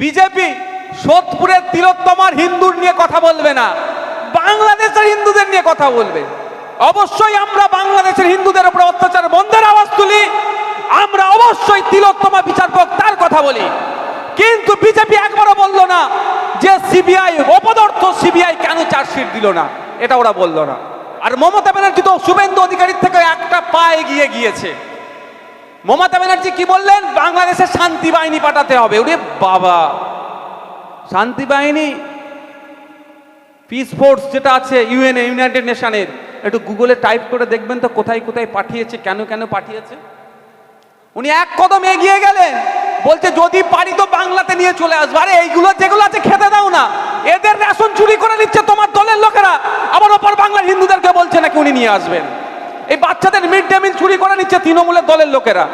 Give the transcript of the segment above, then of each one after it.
BJP সোদপুরের তিলোত্তমার হিন্দুর নিয়ে কথা বলবে না, বাংলাদেশের হিন্দুদের নিয়ে কথা বলবে। অবশ্যই আমরা বাংলাদেশের হিন্দুদের উপর অত্যাচার, বন্ধের আওয়াজ তুলি, আমরা অবশ্যই তিলোত্তমা বিচারপক তার কথা বলি। কিন্তু বিজেপি একবারও বলল না যে সিবিআই অপদার্থ, সিবিআই কেন চার্জশিট দিল না, এটা ওরা বলল না। আর মমতা ব্যানার্জি তো শুভেন্দু অধিকারীর থেকে একটা পা এগিয়ে গিয়েছে। মমতা ব্যানার্জি কি বললেন? বাংলাদেশে শান্তি বাহিনী পাঠাতে হবে। ওরে বাবা। শান্তি বাহিনী পিস ফোর্স যেটা আছে ইউএনএ ইউনাইটেড নেশনের একটু গুগলে টাইপ করে দেখবেন তো কোথায় কোথায় পাঠিয়েছে, কেন কেন পাঠিয়েছে। উনি এক কদম এগিয়ে গেলেন। বলছে, যদি পারি তো বাংলাতে নিয়ে চলে আসব। আরে, এইগুলো যেগুলো আছে, খেতে দাও না। এদের রেশন চুরি করে নিচ্ছে তোমার দলের লোকেরা। আবার ওপর বাংলার হিন্দুদেরকে বলছে নাকি উনি নিয়ে আসবেন। এই বাচ্চাদের মিড ডে মিল চুরি করে নিচ্ছে তৃণমূলের দলের লোকেরা।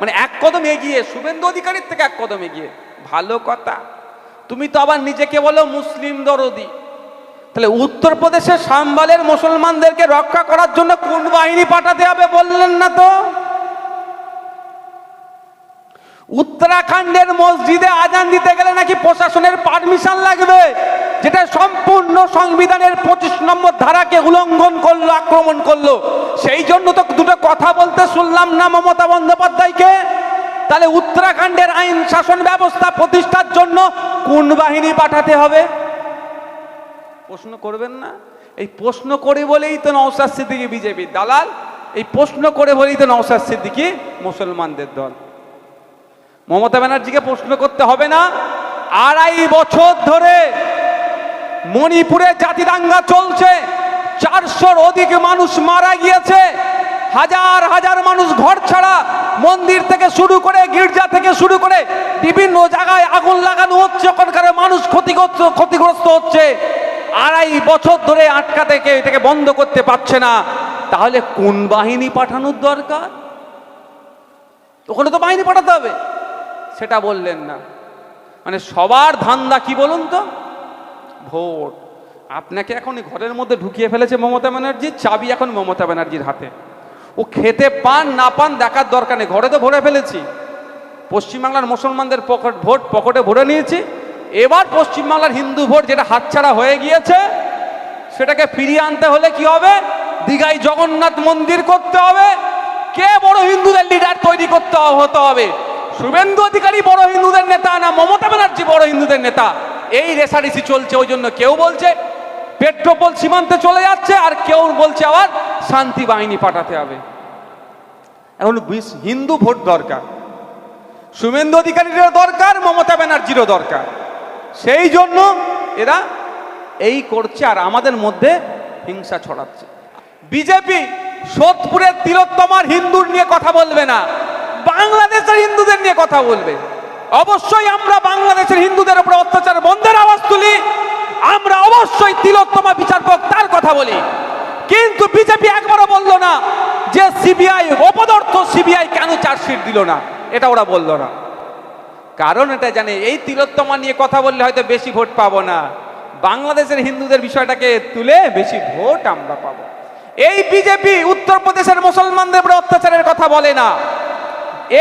মানে এক কদম এগিয়ে, শুভেন্দু অধিকারীর থেকে এক কদম এগিয়ে। ভালো কথা। তুমি তো আবার নিজেকে বলো মুসলিম দরদি। তাহলে উত্তরপ্রদেশের সাম্বালের মুসলমানদেরকে রক্ষা করার জন্য কোন বাহিনী পাঠাতে হবে বললেন না তো? উত্তরাখণ্ডের মসজিদে আজান দিতে গেলে নাকি প্রশাসনের পারমিশন লাগবে? যেটা সম্পূর্ণ সংবিধানের পঁচিশ নম্বর ধারাকে উল্লঙ্ঘন করল, আক্রমণ করল। সেই জন্য তো দুটো কথা বলতে শুনলাম না মমতা বন্দ্যোপাধ্যায়কে। তাহলে উত্তরাখণ্ডের আইন শাসন ব্যবস্থা প্রতিষ্ঠার জন্য কোন বাহিনী পাঠাতে হবে? প্রশ্ন করবেন না? এই প্রশ্ন করে বলেই তো নওসাদ সিদ্দিকি বিজেপির দালাল। এই প্রশ্ন করে বলেই তো নওসাদ সিদ্দিকি মুসলমানদের দল। মমতা ব্যানার্জিকে প্রশ্ন করতে হবে না। আড়াই বছর ধরে মণিপুরে জাতি দাঙ্গা চলছে। চারশোর অধিক মানুষ মারা গিয়েছে। হাজার হাজার মানুষ ঘর ছাড়া মন্দির থেকে শুরু করে গির্জা থেকে শুরু করে বিভিন্ন জায়গায় আগুন লাগানো হচ্ছে। ওখানকার মানুষ ক্ষতিগ্রস্ত ক্ষতিগ্রস্ত হচ্ছে। আড়াই বছর ধরে আটকা থেকে এটাকে বন্ধ করতে পারছে না। তাহলে কোন বাহিনী পাঠানোর দরকার? ওখানে তো বাহিনী পাঠাতে হবে। সেটা বললেন না। মানে সবার ধান্দা কি বলুন তো? ভোট। আপনাকে এখন ঘরের মধ্যে ঢুকিয়ে ফেলেছে মমতা ব্যানার্জি, চাবি এখন মমতা ব্যানার্জির হাতে। ও খেতে পান, না পান দেখার দরকার নেই, ঘরে তো ভরে ফেলেছি। পশ্চিমবাংলার মুসলমানদের পকেট, ভোট পকেটে ভরে নিয়েছি। এবার পশ্চিমবাংলার হিন্দু ভোট যেটা হাতছাড়া হয়ে গিয়েছে, সেটাকে ফিরিয়ে আনতে হলে কি হবে? দীঘায় জগন্নাথ মন্দির করতে হবে। কে বড় হিন্দুদের লিডার তৈরি করতে হতে হবে? শুভেন্দু অধিকারী বড় হিন্দুদের নেতা না মমতা ব্যানার্জি বড় হিন্দুদের নেতা? এই রেসারেসি চলছে, ওই জন্য কেউ বলছে পেট্রোপোল সীমান্তে চলে যাচ্ছে আর কেউ বলছে আবার শান্তি বাহিনী পাঠাতে হবে। এখন হিন্দু ভোট দরকার, শুভেন্দু অধিকারীরও দরকার, মমতা ব্যানার্জিরও দরকার। সেই জন্য এরা এই করছে আর আমাদের মধ্যে হিংসা ছড়াচ্ছে। বিজেপি সোদপুরের তিলোত্তমার হিন্দুর নিয়ে কথা বলবে না, বাংলাদেশের হিন্দুদের নিয়ে কথা বলবে। অবশ্যই আমরা বাংলাদেশের হিন্দুদের উপর অত্যাচার, বন্ধের আওয়াজ তুলি। আমরা অবশ্যই তিলোত্তমা বিচারপক তার কথা বলি। কিন্তু বিজেপি একবারও বলল না যে সিবিআই অপদার্থ, সিবিআই কেন চার্জশিট দিল না। এটা ওরা বলল না। কারণ এটা জানে, এই তিলোত্তমা নিয়ে কথা বললে হয়তো বেশি ভোট পাবো না। বাংলাদেশের হিন্দুদের বিষয়টাকে তুলে বেশি ভোট আমরা পাবো। এই বিজেপি উত্তরপ্রদেশের মুসলমানদের উপরে অত্যাচারের কথা বলে না।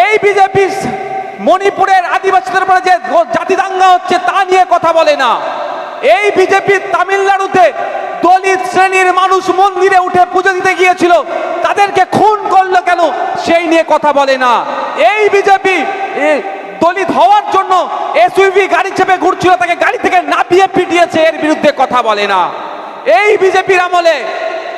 এই বিজেপি মণিপুরের আদিবাসীদের উপরে যে জাতি দাঙ্গা হচ্ছে তা নিয়ে কথা বলে না। এই বিজেপি তামিলনাড়ুতে দলিত শ্রেণির মানুষ মন্দিরে উঠে পুজো দিতে গিয়েছিল। তাদেরকে খুন করল কেন সেই নিয়ে কথা বলে না। এই বিজেপি দলিত হওয়ার জন্য এসইউভি গাড়ি চেপে ঘুরছিল, তাকে গাড়ি থেকে নাপিয়ে পিটিয়েছে, এর বিরুদ্ধে কথা বলে না। এই বিজেপির আমলে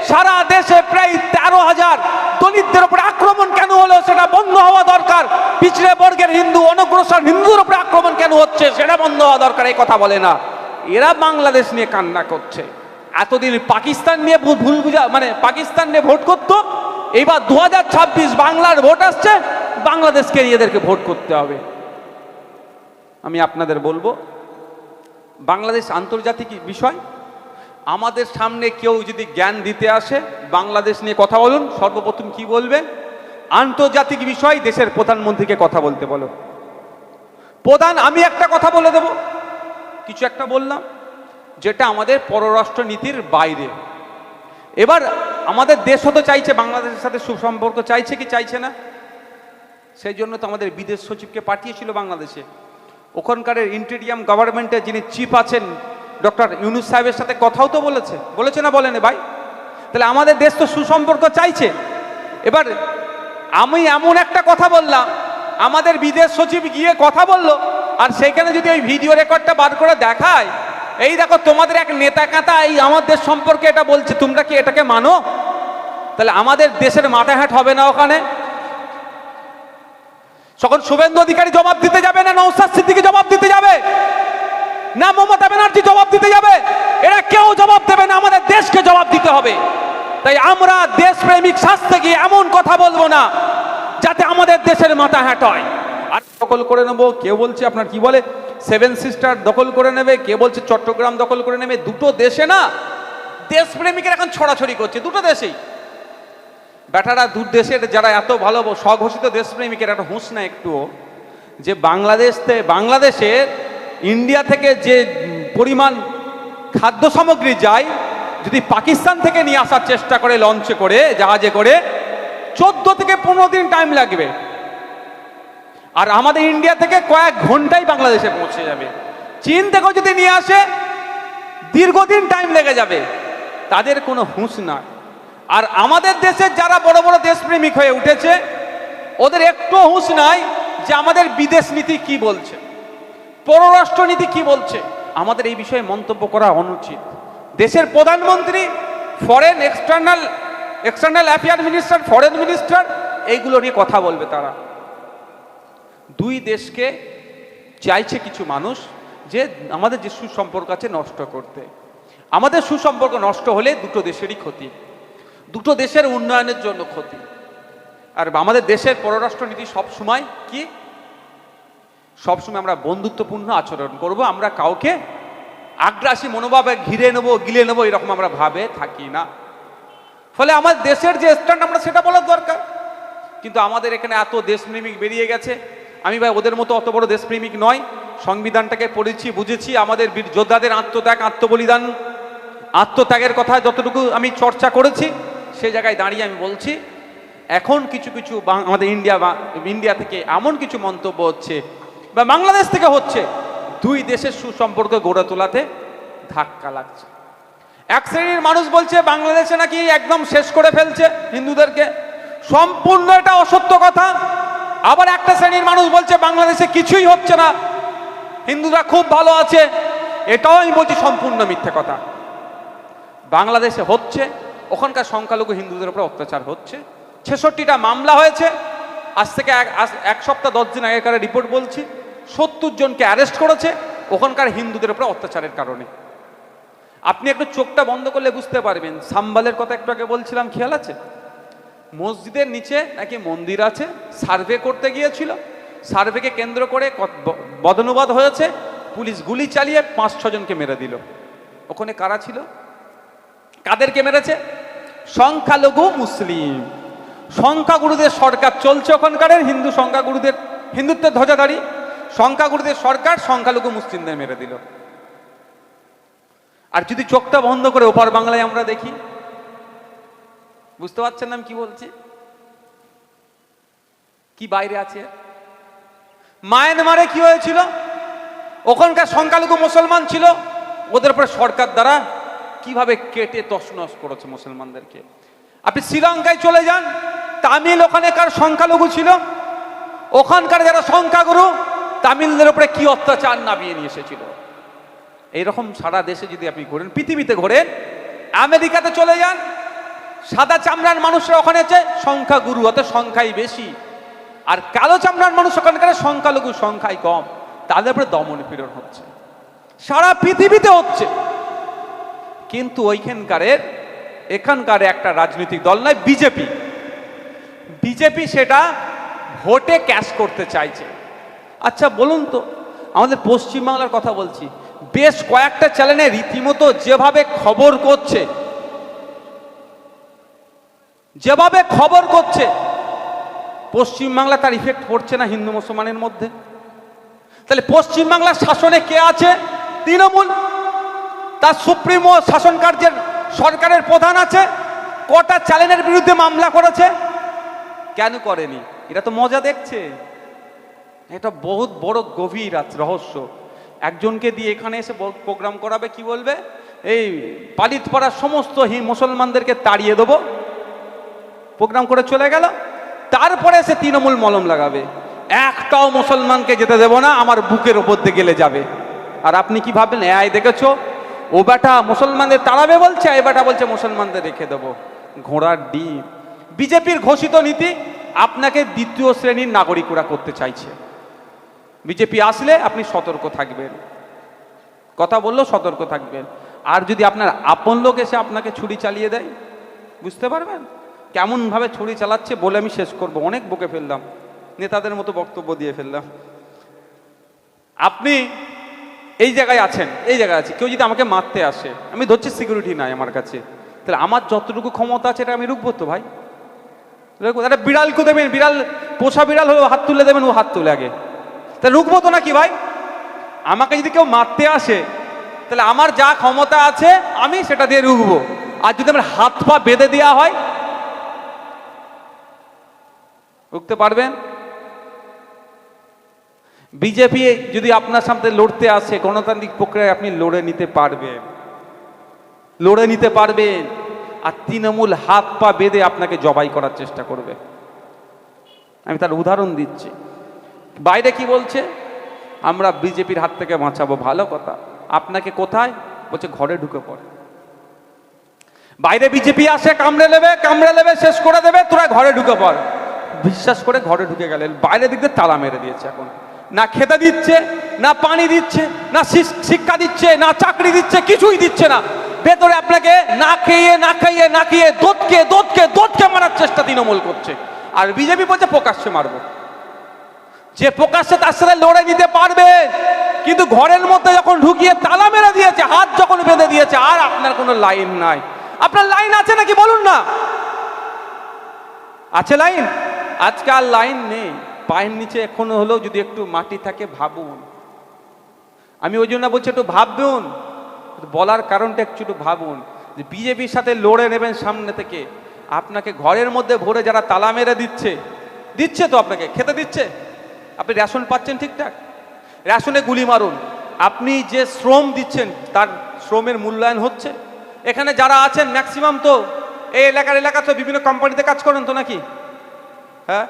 সারা দেশে প্রায় তেরো হাজার দলিতদের উপরে আক্রমণ কেন হলো সেটা বন্ধ হওয়া দরকার পিছড়ে বর্গের হিন্দু অনগ্রসর হিন্দুদের উপরে আক্রমণ কেন হচ্ছে সেটা বন্ধ হওয়া দরকার, এই কথা বলে না। এরা বাংলাদেশ নিয়ে কান্না করছে। এতদিন পাকিস্তান নিয়ে ভুল বুঝা মানে পাকিস্তান নিয়ে ভোট করতো এইবার দু বাংলার ভোট আসছে, বাংলাদেশকে এদেরকে ভোট করতে হবে। আমি আপনাদের বলব, বাংলাদেশ আন্তর্জাতিক বিষয়, আমাদের সামনে কেউ যদি জ্ঞান দিতে আসে, বাংলাদেশ নিয়ে কথা বলুন, সর্বপ্রথম কি বলবেন? আন্তর্জাতিক বিষয়, দেশের প্রধানমন্ত্রীকে কথা বলতে বলো। প্রধান, আমি একটা কথা বলে দেব। কিছু একটা বললাম, যেটা আমাদের পররাষ্ট্র নীতির বাইরে। এবার আমাদের দেশও তো চাইছে, বাংলাদেশের সাথে সুসম্পর্ক চাইছে কি চাইছে না? সেই জন্য তো আমাদের বিদেশ সচিবকে পাঠিয়েছিল বাংলাদেশে। ওখানকার ইন্টেরিয়াম গভর্নমেন্টের যিনি চিফ আছেন, ডক্টর ইউনুস সাহেবের সাথে কথাও তো বলেছে। বলেছে না বলেনি ভাই? তাহলে আমাদের দেশ তো সুসম্পর্ক চাইছে। এবার আমি এমন একটা কথা বললাম, আমাদের বিদেশ সচিব গিয়ে কথা বলল, আর সেইখানে যদি ওই ভিডিও রেকর্ডটা বার করে দেখায়, এই দেখো তোমাদের এক নেতা কাঁতা এই আমাদের সম্পর্কে এটা বলছে, তোমরা কি এটাকে মানো? তাহলে আমাদের দেশের মাথাঘাট হবে না ওখানে? তখন শুভেন্দু অধিকারী জবাব দিতে যাবে না নৌসাদ সিদ্দিকি জবাব দিতে যাবে? না মমতা ব্যানার্জি জবাব দিতে যাবে? এরা কেউ জবাব দেবে না, আমাদের দেশকে জবাব দিতে হবে। তাই আমরা দেশপ্রেমিক শাস্তে গিয়ে এমন কথা বলব না, যাতে আমাদের দেশের মাথা হ্যাট হয় আর দখল করে নেব কেউ বলছে আপনার কি বলে? সেভেন সিস্টার দখল করে নেবে, কে বলছে চট্টগ্রাম দখল করে নেবে? দুটো দেশে না, দেশপ্রেমিকের এখন ছড়াছড়ি করছে, দুটো দেশেই। বেটারা দু দেশের যারা এত ভালো স্বঘোষিত দেশপ্রেমিকের একটা হুঁশ না একটুও যে বাংলাদেশ বাংলাদেশে ইন্ডিয়া থেকে যে পরিমাণ খাদ্য সামগ্রী যায় যদি পাকিস্তান থেকে নিয়ে আসার চেষ্টা করে লঞ্চে করে, জাহাজে করে, চোদ্দ থেকে পনেরো দিন টাইম লাগবে। আর আমাদের ইন্ডিয়া থেকে কয়েক ঘন্টায় বাংলাদেশে পৌঁছে যাবে। চীন থেকেও যদি নিয়ে আসে, দীর্ঘদিন টাইম লেগে যাবে। তাদের কোনো হুঁশ নাই আর আমাদের দেশের যারা বড় বড় দেশপ্রেমিক হয়ে উঠেছে, ওদের একটু হুঁশ নাই যে আমাদের বিদেশ নীতি কি বলছে, পররাষ্ট্র নীতি কি বলছে। আমাদের এই বিষয়ে মন্তব্য করা অনুচিত। দেশের প্রধানমন্ত্রী foreign external external affair minister foreign minister এইগুলো নিয়ে কথা বলবে তারা। দুই দেশকে চাইছে কিছু মানুষ যে আমাদের যে সুসম্পর্ক আছে নষ্ট করতে। আমাদের সুসম্পর্ক নষ্ট হলে দুটো দেশেরই ক্ষতি। দুটো দেশের উন্নয়নের জন্য ক্ষতি। আর আমাদের দেশের পররাষ্ট্র নীতি সবসময় কি? সবসময় আমরা বন্ধুত্বপূর্ণ আচরণ করব, আমরা কাউকে আগ্রাসী মনোভাবে ঘিরে নেব, গিলে নেব, এরকম আমরা ভাবে থাকি না। ফলে আমার দেশের যে স্ট্যান্ড, আমরা সেটা বলার দরকার। কিন্তু আমাদের এখানে এত দেশপ্রেমিক বেরিয়ে গেছে। আমি ভাই, ওদের মতো অত বড় দেশপ্রেমিক নয়। সংবিধানটাকে পড়েছি, বুঝেছি। আমাদের বীর যোদ্ধাদের আত্মত্যাগ, আত্মবলিদান, আত্মত্যাগের কথা যতটুকু আমি চর্চা করেছি, সেই জায়গায় দাঁড়িয়ে আমি বলছি, এখন কিছু কিছু আমাদের ইন্ডিয়া ইন্ডিয়া থেকে এমন কিছু মন্তব্য হচ্ছে বা বাংলাদেশ থেকে হচ্ছে। দুই দেশের সুসম্পর্ক গড়ে তোলাতে ধাক্কা লাগছে। এক শ্রেণির মানুষ বলছে, বাংলাদেশে নাকি একদম শেষ করে ফেলছে হিন্দুদেরকে। সম্পূর্ণ এটা অসত্য কথা। আবার একটা শ্রেণির মানুষ বলছে, বাংলাদেশে কিছুই হচ্ছে না। হিন্দুরা খুব ভালো আছে। এটাও আমি বলছি সম্পূর্ণ মিথ্যে কথা। বাংলাদেশে হচ্ছে, ওখানকার সংখ্যালঘু হিন্দুদের উপর অত্যাচার হচ্ছে। ছেষট্টিটা মামলা হয়েছে। আজ থেকে এক সপ্তাহ, দশ দিন আগেকার রিপোর্ট বলছি। সত্তর জনকে অ্যারেস্ট করেছে, ওখানকার হিন্দুদের উপর অত্যাচারের কারণে। আপনি একটু চোখটা বন্ধ করলে বুঝতে পারবেন। সাম্বালের কথা একটু আগে বলছিলাম, খেয়াল আছে? মসজিদের নিচে নাকি মন্দির আছে, সার্ভে করতে গিয়েছিল। সার্ভেকে কেন্দ্র করে বদনুবাদ হয়েছে, পুলিশ গুলি চালিয়ে পাঁচ ছজনকে মেরে দিল। ওখানে কারা ছিল? কাদেরকে মেরেছে? সংখ্যালঘু মুসলিম। সংখ্যাগুরুদের সরকার চলছে ওখানকার হিন্দু সংখ্যাগুরুদের, হিন্দুত্বের ধ্বজাধারী। সংখ্যাগুরুদের সরকার সংখ্যালঘু মুসলিমদের মেরে দিল। আর যদি চোখটা বন্ধ করে ওপার বাংলায় আমরা দেখি, বুঝতে পারছেন না কি বলছি? কি বাইরে আছে? মায়ানমারে কি হয়েছিল? ওখানকার সংখ্যালঘু মুসলমান ছিল? ওদের উপরে সরকার দ্বারা কীভাবে কেটে তছনছ করেছে মুসলমানদেরকে? আপনি শ্রীলঙ্কায় চলে যান, তামিল ওখানেকার সংখ্যালঘু ছিল। ওখানকার যারা সংখ্যাগুরু তামিলদের উপরে কি অত্যাচার নামিয়ে নিয়ে এসেছিল? এইরকম সারা দেশে যদি আপনি ঘোরেন, পৃথিবীতে ঘোরেন, আমেরিকাতে চলে যান, সাদা চামড়ার মানুষরা ওখানে আছে সংখ্যাগুরু অত সংখ্যাই বেশি। আর কালো চামড়ার মানুষ ওখানকার সংখ্যালঘু, সংখ্যাই কম। তাদের উপরে দমন পীড়ন হচ্ছে। সারা পৃথিবীতে হচ্ছে। কিন্তু ওইখানকারের এখানকার একটা রাজনৈতিক দল নয়, বিজেপি। বিজেপি সেটা ভোটে ক্যাশ করতে চাইছে। আচ্ছা বলুন তো, আমাদের পশ্চিমবাংলার কথা বলছি। বেশ কয়েকটা চ্যানেলে রীতিমতো যেভাবে খবর করছে, যেভাবে খবর করছে, পশ্চিমবাংলা তার ইফেক্ট পড়ছে না হিন্দু মুসলমানের মধ্যে? তাহলে পশ্চিমবাংলার শাসনে কে আছে? তৃণমূল। তার সুপ্রিমো শাসন কার্যের সরকারের প্রধান আছে, কটা চ্যানেলের বিরুদ্ধে মামলা করেছে? কেন করেনি? এটা তো মজা দেখছে। এটা বহুত বড় গভীর রহস্য। একজনকে দিয়ে এখানে এসে প্রোগ্রাম করাবে, কি বলবে? এই পালিত পাড়ার সমস্ত হি মুসলমানদেরকে তাড়িয়ে দেবো। প্রোগ্রাম করে চলে গেল। তারপরে সে তৃণমূল মলম লাগাবে। একটাও মুসলমানকে যেতে দেব না, আমার বুকের ওপর দিয়ে গেলে যাবে। আর আপনি কি ভাবেন এই দেখেছ? ও বেটা মুসলমানদের তাড়াবে বলছে এই বেটা বলছে মুসলমানদের রেখে দেবো। ঘোড়ার ডিম। বিজেপির ঘোষিত নীতি, আপনাকে দ্বিতীয় শ্রেণির নাগরিকরা করতে চাইছে। বিজেপি আসলে আপনি সতর্ক থাকবেন। কথা বললেও সতর্ক থাকবেন। আর যদি আপনার আপন লোক এসে আপনাকে ছুরি চালিয়ে দেয়, বুঝতে পারবেন? কেমনভাবে ছুরি চালাচ্ছে বলে আমি শেষ করব। অনেক বকে ফেললাম, নেতাদের মতো বক্তব্য দিয়ে ফেললাম। আপনি এই জায়গায় আছেন, এই জায়গায় আছে। কেউ যদি আমাকে মারতে আসে, আমি ধরছি সিকিউরিটি নাই আমার কাছে। তাহলে আমার যতটুকু ক্ষমতা আছে এটা আমি রুখবো তো ভাই? একটা বিড়ালকে দেবেন, বিড়াল, পোষা বিড়াল হলেও হাত তুলে দেবেন, ও হাত তুলে আগে। তাহলে রুখবো তো নাকি ভাই? আমাকে যদি কেউ মারতে আসে, তাহলে আমার যা ক্ষমতা আছে, আমি সেটা দিয়ে রুখবো। আর যদি আমার হাত পা বেঁধে দেওয়া হয়, রুখতে পারবেন? বিজেপি যদি আপনার সামনে লড়তে আসে, গণতান্ত্রিক প্রক্রিয়ায় আপনি লড়ে নিতে পারবেন। লড়ে নিতে পারবেন। আর তৃণমূল হাত পা বেঁধে আপনাকে জবাই করার চেষ্টা করবে। আমি তার উদাহরণ দিচ্ছি। বাইরে কি বলছে? আমরা বিজেপির হাত থেকে বাঁচাবো, ভালো কথা। আপনাকে কোথায়? বলছে, ঘরে ঢুকে পড়ে। বাইরে বিজেপি আসে, কামড়ে নেবে কামড়ে নেবে, শেষ করে দেবে, তোরা ঘরে ঢুকে পড়। বিশ্বাস করে ঘরে ঢুকে গেলেন। বাইরে দিক দিয়ে তালা মেরে দিয়েছে এখন। না খেতে দিচ্ছে, না পানি দিচ্ছে, না শিক্ষা দিচ্ছে, না চাকরি দিচ্ছে, কিছুই দিচ্ছে না। ভেতরে আপনাকে না খেয়ে, না খাইয়ে, না খেয়ে দোদকে দোদকে দোদকে মারার চেষ্টা তৃণমূল করছে। আর বিজেপি বলছে, প্রকাশ্যে মারবো। যে প্রকাশ্যে তার সাথে লড়ে নিতে পারবে, কিন্তু ঘরের মধ্যে যখন ঢুকিয়ে তালা মেরে দিয়েছে, হাত যখন বেঁধে দিয়েছে, আর আপনার কোনো লাইন নাই। আপনার লাইন আছে নাকি বলুন না? আছে লাইন? আজকে আর লাইন নেই। পায়ের নিচে এখনও হলেও যদি একটু মাটি থাকে, ভাবুন। আমি ওই জন্য বলছি, একটু ভাবুন। বলার কারণটা একটু একটু ভাবুন। যে বিজেপির সাথে লড়ে নেবেন সামনে থেকে। আপনাকে ঘরের মধ্যে ভরে যারা তালা মেরে দিচ্ছে দিচ্ছে তো আপনাকে? খেতে দিচ্ছে? আপনি রেশন পাচ্ছেন ঠিকঠাক? রেশনে গুলি মারুন। আপনি যে শ্রম দিচ্ছেন তার শ্রমের মূল্যায়ন হচ্ছে। এখানে যারা আছেন ম্যাক্সিমাম তো এই এলাকার এলাকা তো বিভিন্ন কোম্পানিতে কাজ করেন তো নাকি? হ্যাঁ?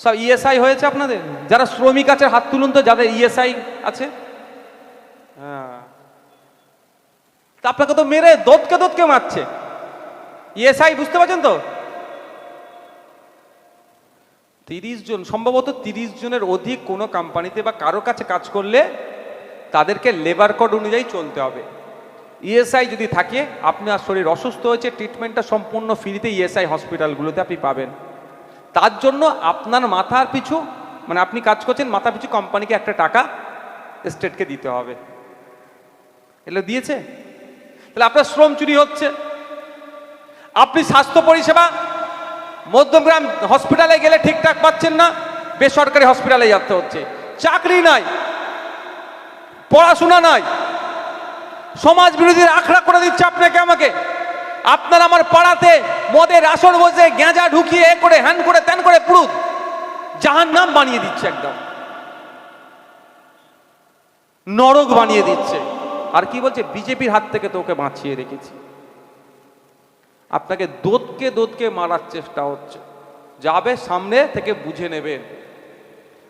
সব ইএসআই হয়েছে আপনাদের? যারা শ্রমিক আছে হাত তুলুন তো যাদের ইএসআই আছে। হ্যাঁ। তা আপনাকে তো মেরে দোদকে দোদকে মারছে। ইএসআই বুঝতে পারছেন তো? তিরিশ জন, সম্ভবত তিরিশ জনের অধিক কোনো কোম্পানিতে বা কারও কাছে কাজ করলে তাদেরকে লেবার কোড অনুযায়ী চলতে হবে। ইএসআই যদি থাকে আপনার শরীর অসুস্থ হয়েছে ট্রিটমেন্টটা সম্পূর্ণ ফ্রিতে ইএসআই হসপিটালগুলোতে আপনি পাবেন। তার জন্য আপনার মাথার পিছু মানে আপনি কাজ করছেন মাথা পিছু কোম্পানিকে একটা টাকা স্টেটকে দিতে হবে। এগুলো দিয়েছে? তাহলে আপনার শ্রম চুরি হচ্ছে। আপনি স্বাস্থ্য পরিষেবা মধ্যমগ্রাম হসপিটালে গেলে ঠিকঠাক পাচ্ছেন না, বেসরকারি হসপিটালে যেতে হচ্ছে। চাকরি নাই, পড়াশোনা নাই সমাজ বিরোধীর আখড়া করে দিচ্ছে আপনাকে আমাকে। আপনার আমার পাড়াতে মদের আসর বসে গেঁজা ঢুকিয়ে এ করে, হ্যান করে, ত্যান করে পুরুত জাহান নাম বানিয়ে দিচ্ছে একদম। নরক বানিয়ে দিচ্ছে। আর কি বলছে? বিজেপির হাত থেকে তোকে বাঁচিয়ে রেখেছি। আপনাকে দোদকে দোদকে মারার চেষ্টা হচ্ছে। যাবে সামনে থেকে বুঝে নেবেন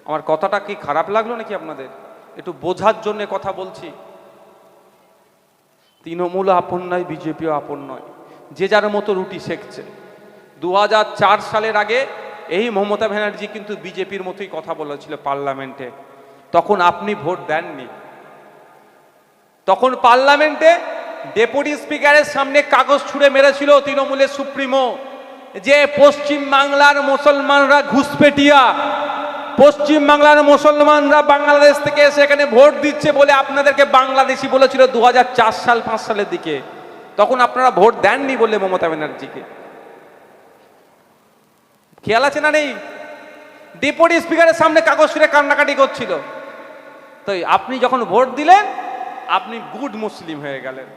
আমার কথাটা কি খারাপ লাগল নাকি আপনাদের? একটু বোঝার জন্য কথা বলছি। তৃণমূল আপন নয়, বিজেপিও আপন নয়। যে যার মতো রুটি শেখছে। দু সালের আগে এই মমতা ব্যানার্জি কিন্তু বিজেপির মতোই কথা বলেছিল পার্লামেন্টে। তখন আপনি ভোট দেননি। তখন পার্লামেন্টে ডেপুটি স্পিকারের সামনে কাগজ ছুঁড়ে মেরেছিল তৃণমূলের সুপ্রিমো। যে পশ্চিম বাংলার মুসলমানরা ঘুষপেটিয়া পশ্চিম বাংলার মুসলমানরা বাংলাদেশ থেকে এসে এখানে ভোট দিচ্ছে বলে আপনাদেরকে বাংলাদেশি বলেছিল দু হাজার চার সাল, পাঁচ সালের দিকে। তখন আপনারা ভোট দেননি বলে মমতা ব্যানার্জিকে। খেয়াল আছে না নেই? ডেপুটি স্পিকারের সামনে কাগজ ছুঁড়ে কান্নাকাটি করছিল। তো আপনি যখন ভোট দিলেন, আপনি গুড মুসলিম হয়ে গেলেন।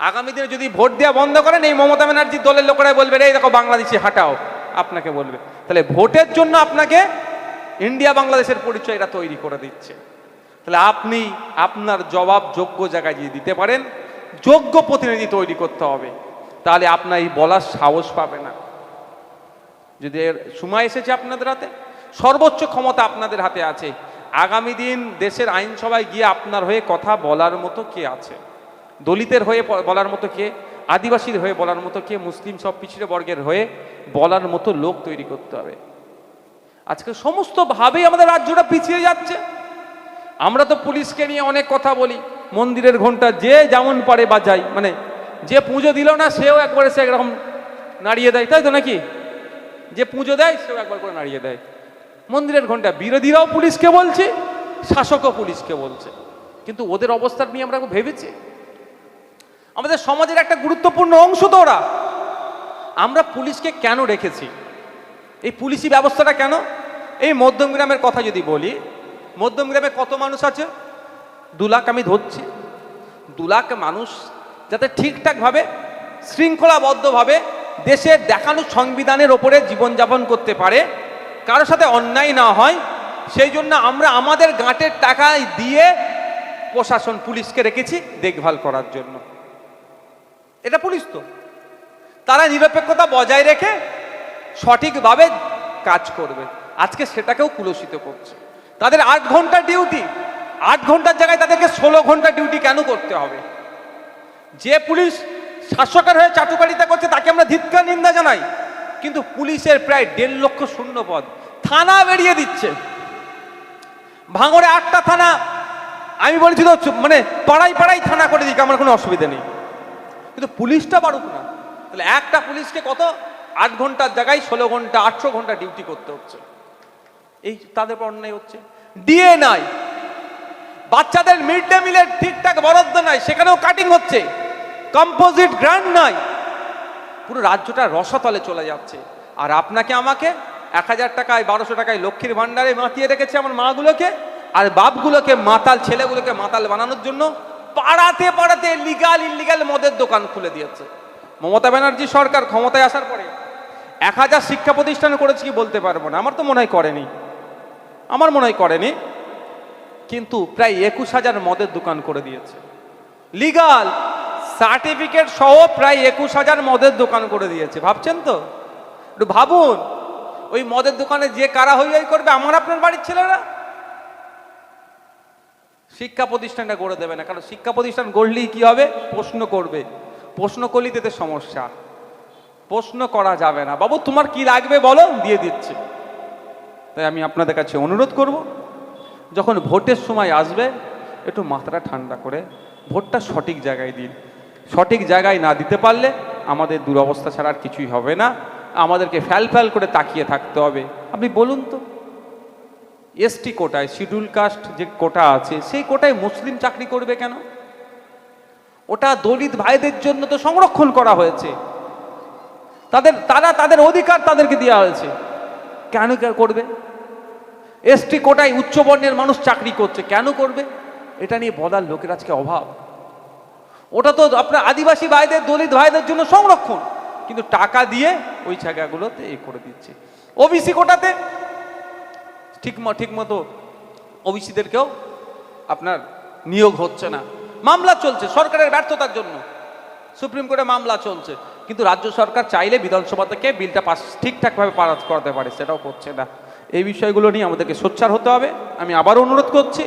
আগামী দিনে যদি ভোট দেওয়া বন্ধ করেন, এই মমতা ব্যানার্জির দলের লোকেরা বলবে, এই দেখো বাংলাদেশি, হাঁটাও। আপনাকে বলবে। তাহলে ভোটের জন্য আপনাকে ইন্ডিয়া, বাংলাদেশের পরিচয় এরা তৈরি করে দিচ্ছে। তাহলে আপনি আপনার জবাব যোগ্য জায়গায় যদি দিতে পারেন, যোগ্য প্রতিনিধি তৈরি করতে হবে। তাহলে আপনার এই বলার সাহস পাবে না। যদি এর সময় এসেছে আপনাদের হাতে, সর্বোচ্চ ক্ষমতা আপনাদের হাতে আছে। আগামী দিন দেশের আইনসভায় গিয়ে আপনার হয়ে কথা বলার মতো কে আছে? দলিতের হয়ে বলার মতো কে, আদিবাসীর হয়ে বলার মতো কে, মুসলিম সব পিছিয়ে বর্গের হয়ে বলার মতো লোক তৈরি করতে হবে। আজকে সমস্তভাবেই আমাদের রাজ্যটা পিছিয়ে যাচ্ছে। আমরা তো পুলিশকে নিয়ে অনেক কথা বলি, মন্দিরের ঘণ্টা যে যেমন পারে বাজাই মানে যে পুজো দিল না সেও একবারে সে একরকম নাড়িয়ে দেয়, তাই তো নাকি? যে পুজো দেয় সেও একবার করে নাড়িয়ে দেয়। মন্দিরের ঘণ্টা বিরোধীরাও পুলিশকে বলছে, শাসকও পুলিশকে বলছে। কিন্তু ওদের অবস্থার নিয়ে আমরা ভেবেছি। আমাদের সমাজের একটা গুরুত্বপূর্ণ অংশ তো ওরা। আমরা পুলিশকে কেন রেখেছি? এই পুলিশি ব্যবস্থাটা কেন? এই মধ্যমগ্রামের কথা যদি বলি মধ্যমগ্রামে কত মানুষ আছে? দু লাখ আমি ধরছি। দু লাখ মানুষ যাতে ঠিকঠাকভাবে শৃঙ্খলাবদ্ধভাবে দেশের দেখানো সংবিধানের ওপরে জীবনযাপন করতে পারে, কারোর সাথে অন্যায় না হয়, সেই জন্য আমরা আমাদের গাঁটের টাকা দিয়ে প্রশাসন পুলিশকে রেখেছি দেখভাল করার জন্য। এটা পুলিশ তো। তারা নিরপেক্ষতা বজায় রেখে সঠিকভাবে কাজ করবে। আজকে সেটাকেও কুলসিত করছে। তাদের আট ঘণ্টা ডিউটি। আট ঘণ্টার জায়গায় তাদেরকে ষোলো ঘণ্টা ডিউটি কেন করতে হবে? যে পুলিশ শাসকের হয়ে চাটুকারিতা করছে, তাকে আমরা ধিৎকার নিন্দা জানাই। কিন্তু পুলিশের প্রায় দেড় লক্ষ শূন্য পদ থানা বেরিয়ে দিচ্ছে। ভাঙড়ে আটটা থানা, আমি বলেছি তো মানে পাড়াই পাড়াই থানা করে দিক, আমার কোনো অসুবিধা নেই। কিন্তু পুলিশটা পারুক না। তাহলে একটা পুলিশকে কত? আট ঘণ্টার জায়গায় ষোলো ঘণ্টা, আটশো ঘণ্টা ডিউটি করতে হচ্ছে। এই তাদের উপর অন্যায় হচ্ছে। ডিএ নাই। বাচ্চাদের মিড ডে মিলের ঠিকঠাক বরাদ্দ নাই, সেখানেও কাটিং হচ্ছে। কম্পোজিট গ্রান্ট নাই। পুরো রাজ্যটা রসাতলে চলে যাচ্ছে। আর আপনাকে আমাকে এক হাজার টাকায়, বারোশো টাকায় লক্ষ্মীর ভাণ্ডারে মাতিয়ে রেখেছে আমার মাগুলোকে, আর বাপগুলোকে, মাতাল ছেলেগুলোকে মাতাল বানানোর জন্য পাড়াতে পাড়াতে লিগাল ইলিগাল মদের দোকান খুলে দিয়েছে। মমতা ব্যানার্জি সরকার ক্ষমতায় আসার পরে এক হাজার শিক্ষা প্রতিষ্ঠান করেছে কি বলতে পারব না, আমার তো মনে হয় করেনি। আমার মনে হয় করেনি, কিন্তু প্রায় একুশ হাজার মদের দোকান করে দিয়েছে। লিগাল সার্টিফিকেট সহ প্রায় একুশ হাজার মদের দোকান করে দিয়েছে, ভাবছেন তো? একটু ভাবুন, ওই মদের দোকানে যে কারা হই হই করবে, আমার আপনার বাড়ির ছেলেরা? শিক্ষা প্রতিষ্ঠানটা গড়ে দেবে না। কারণ শিক্ষা প্রতিষ্ঠান গড়লেই কি হবে? প্রশ্ন করবে। প্রশ্ন করলেই তাদের সমস্যা। প্রশ্ন করা যাবে না। বাবু, তোমার কি লাগবে বলো? দিয়ে দিচ্ছে। তাই আমি আপনাদের কাছে অনুরোধ করব, যখন ভোটের সময় আসবে, একটু মাথাটা ঠান্ডা করে ভোটটা সঠিক জায়গায় দিন। সঠিক জায়গায় না দিতে পারলে আমাদের দুরবস্থা ছাড়া আর কিছুই হবে না। আমাদেরকে ফ্যাল ফ্যাল করে তাকিয়ে থাকতে হবে। আপনি বলুন তো। এসটি কোটায়, শিডিউল কাস্ট যে কোটা আছে, সেই কোটায় মুসলিম চাকরি করবে কেন? ওটা দলিত ভাইদের জন্য তো সংরক্ষণ করা হয়েছে। তাদের, তারা তাদের অধিকার তাদেরকে দেওয়া হয়েছে। কেন করবে? এসটি কোটায় উচ্চবর্ণের মানুষ চাকরি করছে, কেন করবে? এটা নিয়ে বলার লোকের আজকে অভাব। ওটা তো আপনার আদিবাসী ভাইদের, দলিত ভাইদের জন্য সংরক্ষণ। কিন্তু টাকা দিয়ে ওই জায়গাগুলোতে এ করে দিচ্ছে। ওবিসি কোটাতে ঠিক ঠিক মতো ওবিসিদেরকেও আপনার নিয়োগ হচ্ছে না। মামলা চলছে, সরকারের ব্যর্থতার জন্য। সুপ্রিম কোর্টে মামলা চলছে, কিন্তু রাজ্য সরকার চাইলে বিধানসভা থেকে বিলটা পাস, ঠিকঠাকভাবে পাস করাতে পারে, সেটাও করছে না। এই বিষয়গুলো নিয়ে আমাদেরকে সোচ্চার হতে হবে। আমি আবার অনুরোধ করছি।